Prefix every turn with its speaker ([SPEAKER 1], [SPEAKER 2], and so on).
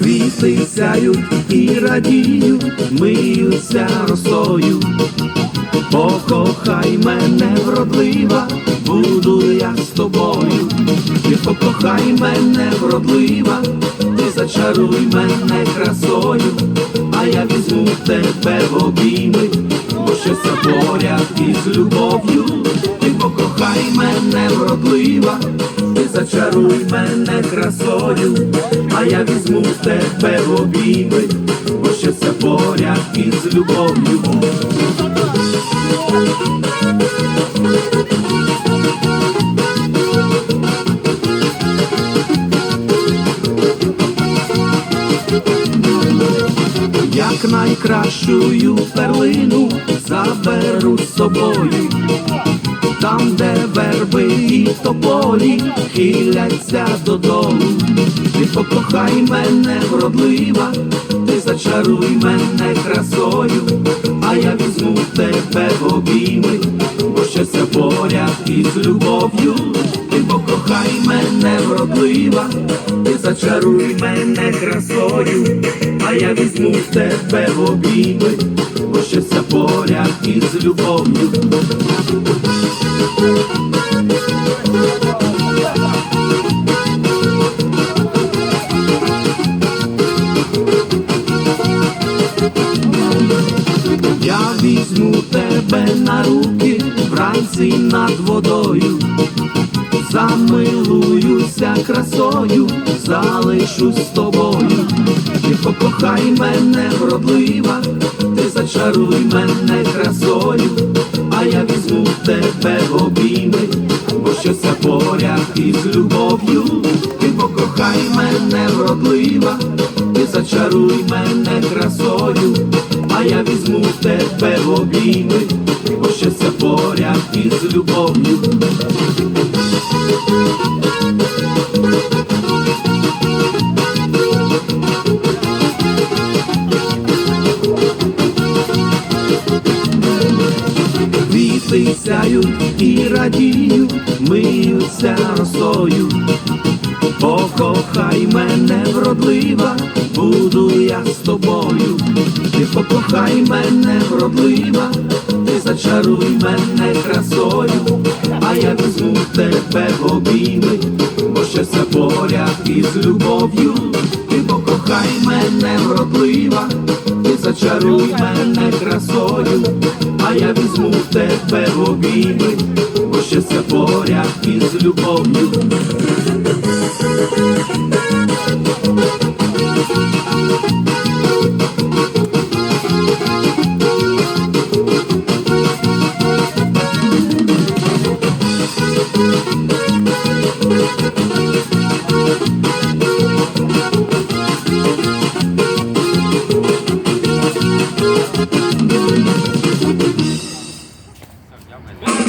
[SPEAKER 1] Квіти сяють і радіють, миються росою. Покохай мене вродлива, буду я з тобою. Ти покохай мене вродлива, зачаруй мене красою, а я візьму тебе в обійми, бо щось поряд із любов'ю. Ти покохай мене вродлива, ти зачаруй мене красою, а я візьму тебе в обійми, бо поряд із любов'ю. Як найкращую перлину заберу з собою, там, де верби і тополі хиляться додолу. Ти покохай мене вродлива, ти зачаруй мене красою, а я візьму тебе в обійми, бо щастя поряд із любов'ю. Ти покохай мене вродлива, ти зачаруй мене красою, а я візьму тебе в обійми, бо ще щастя поряд із любов'ю. Я візьму тебе на руки вранці над водою, замилуюся красою, залишусь з тобою. Ти покохай мене вродлива, ти зачаруй мене красою, а я візьму тебе в обійми, бо щось поряд із любов'ю. Ти покохай мене вродлива, ти зачаруй мене красою, а я візьму тебе в обійми, бо щось поряд із любов'ю. Квіти сяють і радіють, миються росою. Покохай мене вродлива, буду я з тобою. Ти покохай мене вродлива, ти зачаруй мене красою, а я візьму тебе в обійми, бо щастя поряд із любов'ю. Ти покохай мене вродлива, ти зачаруй мене красою, я візьму тебе в обійми, бо щастя поряд із любов'ю.